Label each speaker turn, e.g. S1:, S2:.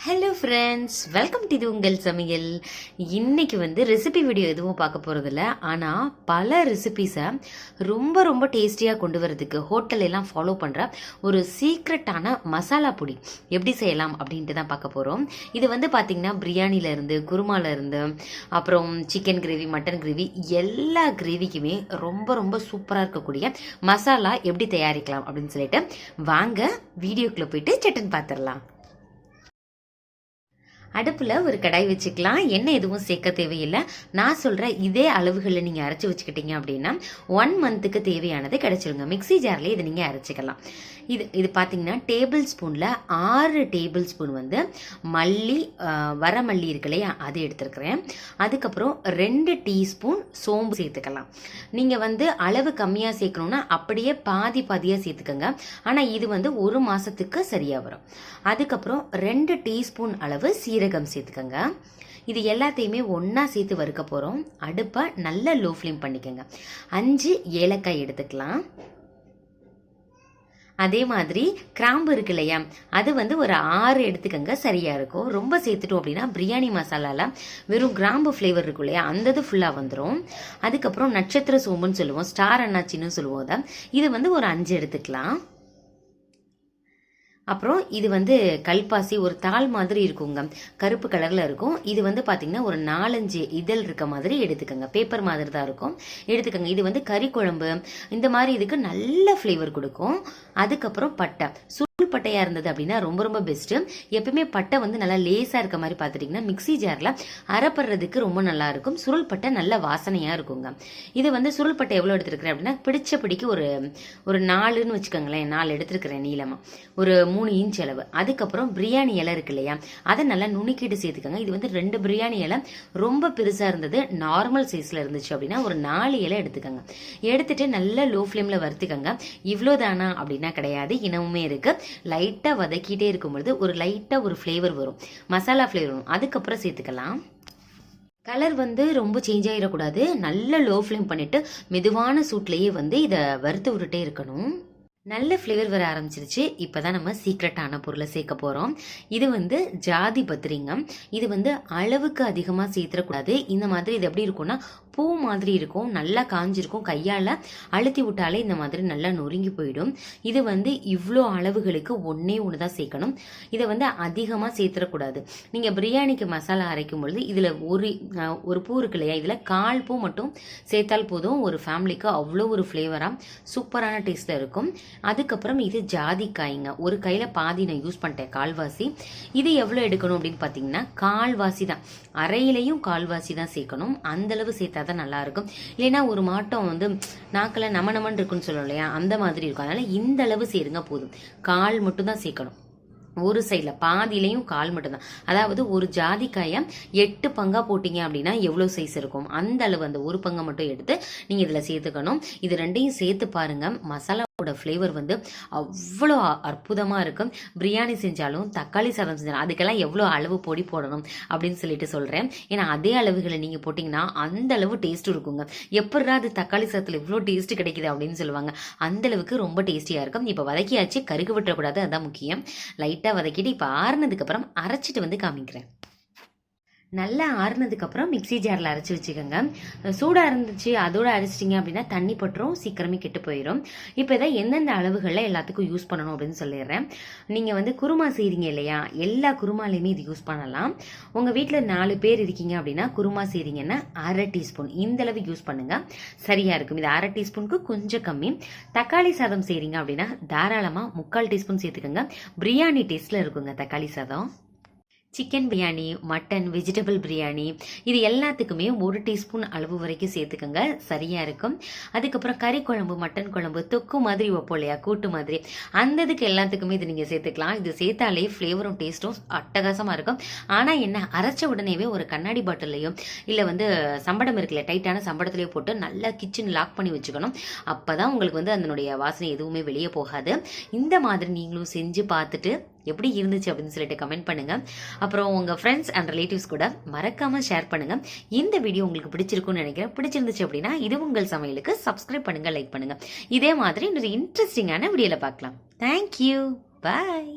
S1: Hello friends welcome to இது உங்கள் சமையல். இன்னைக்கு வந்து ரெசிபி வீடியோ எதுவும் பார்க்க போகிறதில்ல ஆனால் பல ரெசிபிஸை ரொம்ப ரொம்ப டேஸ்டியாக கொண்டு வரதுக்கு ஹோட்டலெல்லாம் ஃபாலோ பண்ணுற ஒரு சீக்ரெட்டான மசாலா பொடி. எப்படி செய்யலாம் அப்படின்ட்டு தான் பார்க்க போகிறோம் இது வந்து பார்த்திங்கன்னா பிரியாணியிலேருந்து குருமாலேருந்து அப்புறம் சிக்கன் கிரேவி மட்டன் கிரேவி எல்லா கிரேவிக்குமே ரொம்ப ரொம்ப சூப்பராக இருக்கக்கூடிய மசாலா எப்படி தயாரிக்கலாம் அப்படின்னு சொல்லிட்டு வாங்க வீடியோக்குள்ளே போயிட்டு சட்டன் பார்த்துடலாம் அடுப்பில் ஒரு கடாய் வச்சுக்கலாம். எண்ணெய் எதுவும் சேர்க்க தேவையில்லை. நான் சொல்கிற இதே அளவுகளில் நீங்கள் அரைச்சி வச்சுக்கிட்டீங்க அப்படின்னா ஒன் மந்த்துக்கு தேவையானது கிடச்சிருங்க. மிக்ஸி ஜார்லேயே இதை நீங்கள் அரைச்சிக்கலாம். இது இது பார்த்தீங்கன்னா டேபிள் ஸ்பூனில் ஆறு டேபிள் ஸ்பூன் வந்து மல்லி வரமல்லி இருக்கு இல்லையா அது எடுத்துருக்குறேன். அதுக்கப்புறம் ரெண்டு டீஸ்பூன் சோம்பு சேர்த்துக்கலாம். நீங்கள் வந்து அளவு கம்மியாக சேர்க்கணுன்னா அப்படியே பாதி பாதியாக சேர்த்துக்கோங்க. ஆனால் இது வந்து ஒரு மாதத்துக்கு சரியாக வரும். அதுக்கப்புறம் ரெண்டு டீஸ்பூன் அளவு சீரகம் சேர்த்துக்கோங்க. இது எல்லாத்தையுமே ஒன்றா சேர்த்து வறுக்க போகிறோம் அடுப்பை நல்ல லோ ஃப்ளேம் பண்ணிக்கோங்க. அஞ்சு ஏலக்காய் எடுத்துக்கலாம். அதே மாதிரி கிராம்பு இருக்கு இல்லையா? அது வந்து ஒரு ஆறு எடுத்துக்கங்க சரியாக இருக்கும். ரொம்ப சேர்த்துட்டோம் அப்படின்னா பிரியாணி மசாலாவில் வெறும் கிராம்பு ஃப்ளேவர் இருக்கும் இல்லையா? அந்த இது ஃபுல்லாக வந்துடும் அதுக்கப்புறம் நட்சத்திர சோம்புன்னு சொல்லுவோம் ஸ்டார் அண்ணாச்சின்னு சொல்லுவோம் அதை. இது வந்து ஒரு அஞ்சு எடுத்துக்கலாம். அப்புறம் இது வந்து கல்பாசி ஒரு தாள் மாதிரி இருக்குங்க. கருப்பு கலர்ல இருக்கும். இது வந்து பாத்தீங்கன்னா ஒரு நாலஞ்சு இதழ் இருக்க மாதிரி எடுத்துக்கோங்க. பேப்பர் மாதிரி தான் இருக்கும். எடுத்துக்கோங்க. இது வந்து கறி குழம்பு. இந்த மாதிரி இதுக்கு நல்ல ஃப்ளேவர் கொடுக்கும். அதுக்கப்புறம் பட்டை. சுருள் பட்டையா இருந்தது அப்படின்னா ரொம்ப ரொம்ப பெஸ்ட் எப்பயுமே பட்டை வந்து நல்லா லேசா இருக்க மாதிரி பார்த்துட்டீங்கன்னா மிக்ஸி ஜார்ல அரைப்படுறதுக்கு ரொம்ப நல்லா இருக்கும். சுருள் பட்டை நல்ல வாசனையா இருக்குங்க. இது வந்து சுருள் பட்டை எவ்வளவு எடுத்திருக்கிறேன் அப்படின்னா பிடிச்ச பிடிக்கு ஒரு ஒரு நாலுன்னு வச்சுக்கோங்களேன். நாலு எடுத்திருக்கிறேன் நீளமா. ஒரு மூணு இன்ச் அளவு. அதுக்கப்புறம் பிரியாணி இலை இருக்கு இல்லையா? அதை நல்லா நுணுக்கிட்டு சேர்த்துக்கோங்க. இது வந்து ரெண்டு பிரியாணி இலை. ரொம்ப பெருசா இருந்தது. நார்மல் சைஸ்ல இருந்துச்சு அப்படின்னா ஒரு நாலு இலை எடுத்துக்கோங்க. எடுத்துட்டு நல்லா லோ ஃப்ளேமில் வறுத்துக்கோங்க. இவ்வளோதானா அப்படின்னா கிடையாது. இனமுமே இருக்கு. லைட்டாக வதக்கிட்டே இருக்கும் பொழுது ஒரு லைட்டாக ஒரு ஃப்ளேவர் வரும். மசாலா ஃப்ளேவர் வரும். அதுக்கப்புறம் சேர்த்துக்கலாம். கலர் வந்து ரொம்ப சேஞ்ச் ஆகிடக்கூடாது நல்ல லோ ஃப்ளேம் பண்ணிவிட்டு மெதுவான சூட்லேயே வந்து இதை வறுத்து விட்டுட்டே இருக்கணும். நல்ல ஃப்ளேவர் வர ஆரம்பிச்சிருச்சு. இப்போ தான் நம்ம சீக்ரெட்டான பொருளை சேர்க்க போகிறோம் இது வந்து ஜாதி பத்திரிங்கம். இது வந்து அளவுக்கு அதிகமாக சேர்த்துடக்கூடாது இந்த மாதிரி இது எப்படி இருக்கும்னா பூ மாதிரி இருக்கும். நல்லா காஞ்சிருக்கும். கையால் அழுத்தி விட்டாலே இந்த மாதிரி நல்லா நொறுங்கி போயிடும். இது வந்து இவ்வளோ அளவுகளுக்கு ஒன்றே ஒன்று தான் சேர்க்கணும். இதை வந்து அதிகமாக சேர்த்துடக்கூடாது நீங்கள் பிரியாணிக்கு மசாலா அரைக்கும் பொழுது இதில் ஒரு ஒரு பூ இருக்கு இல்லையா? இதில் கால் பூ மட்டும் சேர்த்தால் போதும். ஒரு ஃபேமிலிக்கு அவ்வளோ ஒரு ஃப்ளேவராக சூப்பரான டேஸ்ட்டில் இருக்கும். அதுக்கப்புறம் இது ஜாதிக்காய்ங்க. ஒரு கையில் பாதி நான் யூஸ் பண்ணிட்டேன் கால்வாசி. இது எவ்வளோ எடுக்கணும் அப்படின்னு பார்த்தீங்கன்னா கால்வாசி தான். அறையிலையும் கால்வாசி தான் சேர்க்கணும். அந்த அளவு சேர்த்தா தான் நல்லா இருக்கும். இல்லைன்னா ஒரு மாட்டம் வந்து நாக்கில் நம நமன்னு இருக்குன்னு சொல்லணும் இல்லையா? அந்த மாதிரி இருக்கும். அதனால இந்த அளவு சேருங்க போதும். கால் மட்டும் தான் சேர்க்கணும். ஒரு சைடில் பாதியிலையும் கால் மட்டும்தான் அதாவது ஒரு ஜாதிக்காயை எட்டு பங்கா போட்டிங்க அப்படின்னா எவ்வளோ சைஸ் இருக்கும்? அந்த அளவு அந்த ஒரு பங்கை மட்டும் எடுத்து நீங்கள் இதில் சேர்த்துக்கணும். இது ரெண்டையும் சேர்த்து பாருங்க. ஓட ஃப்ளேவர் வந்து அவ்வளோ அற்புதமாக இருக்கும். பிரியாணி செஞ்சாலும் தக்காளி சாதம் செஞ்சாலும் அதுக்கெல்லாம் எவ்வளோ அளவு பொடி போடணும் அப்படின்னு சொல்லிட்டு சொல்கிறேன் ஏன்னா அதே அளவுகளை நீங்கள் போட்டிங்கன்னா அந்த அளவு டேஸ்ட் இருக்குங்க. எப்படா அது தக்காளி சாதத்தில் இவ்வளோ டேஸ்ட் கிடைக்குது அப்படின்னு சொல்லுவாங்க. அந்த அளவுக்கு ரொம்ப டேஸ்டியாக இருக்கும். இப்போ வதக்கியாச்சு கருகு விட்டுறக்கூடாது அதுதான் முக்கியம். லைட்டாக வதக்கிட்டு இப்போ ஆறுனதுக்கப்புறம் அரைச்சிட்டு வந்து காமிக்கிறேன். நல்லா ஆறுனதுக்கப்புறம் மிக்ஸி ஜாரில் அரைச்சி வச்சுக்கோங்க. சூடாக இருந்துச்சு அதோட அரைச்சிட்டிங்க அப்படின்னா தண்ணி பட்டுரும் சீக்கிரமே கெட்டு போயிடும் இப்போ இதை எந்தெந்த அளவுகளில் எல்லாத்துக்கும் யூஸ் பண்ணணும் அப்படின்னு சொல்லிடுறேன். நீங்கள் வந்து குருமா செய்கிறீங்க இல்லையா? எல்லா குருமாலையுமே இது யூஸ் பண்ணலாம். உங்கள் வீட்டில் நாலு பேர் இருக்கீங்க அப்படின்னா குருமா செய்கிறீங்கன்னா அரை டீஸ்பூன். இந்த அளவு யூஸ் பண்ணுங்கள் சரியாக இருக்கும். இது அரை டீஸ்பூனுக்கு கொஞ்சம் கம்மி. தக்காளி சாதம் செய்கிறீங்க அப்படின்னா தாராளமாக முக்கால் டீஸ்பூன் சேர்த்துக்கோங்க. பிரியாணி டேஸ்ட்டில் இருக்குங்க தக்காளி சாதம். Chicken biryani mutton vegetable biryani இது எல்லாத்துக்குமே ஒரு டீஸ்பூன் அளவு வரைக்கும் சேர்த்துக்கோங்க. சரியாக இருக்கும். அதுக்கப்புறம் கறி குழம்பு மட்டன் குழம்பு தொக்கு மாதிரி வைப்போம் இல்லையா? கூட்டு மாதிரி. அந்த இதுக்கு எல்லாத்துக்குமே இது நீங்கள் சேர்த்துக்கலாம். இது சேர்த்தாலே ஃப்ளேவரும் டேஸ்ட்டும் அட்டகாசமாக இருக்கும். ஆனால் என்ன அரைச்ச உடனேவே ஒரு கண்ணாடி பாட்டிலையும் இல்லை வந்து சம்படம் இருக்குல்ல டைட்டான சம்படத்துலேயோ போட்டு நல்லா கிச்சன் லாக் பண்ணி வச்சுக்கணும். அப்போ தான் உங்களுக்கு வந்து அதனுடைய வாசனை எதுவுமே வெளியே போகாது. இந்த மாதிரி நீங்களும் செஞ்சு பார்த்துட்டு எப்படி இருந்துச்சு அப்படின்னு சொல்லிட்டு கமெண்ட் பண்ணுங்க. அப்புறம் உங்க ஃப்ரெண்ட்ஸ் அண்ட் ரிலேட்டிவ்ஸ் கூட மறக்காம ஷேர் பண்ணுங்க. இந்த வீடியோ உங்களுக்கு பிடிச்சிருக்கும்னு நினைக்கிறேன். பிடிச்சிருந்துச்சு அப்படின்னா இது உங்கள் சமையலுக்கு சப்ஸ்கிரைப் பண்ணுங்க லைக் பண்ணுங்க. இதே மாதிரி இன்னொரு இன்ட்ரெஸ்டிங்கான வீடியோல பார்க்கலாம். Thank you bye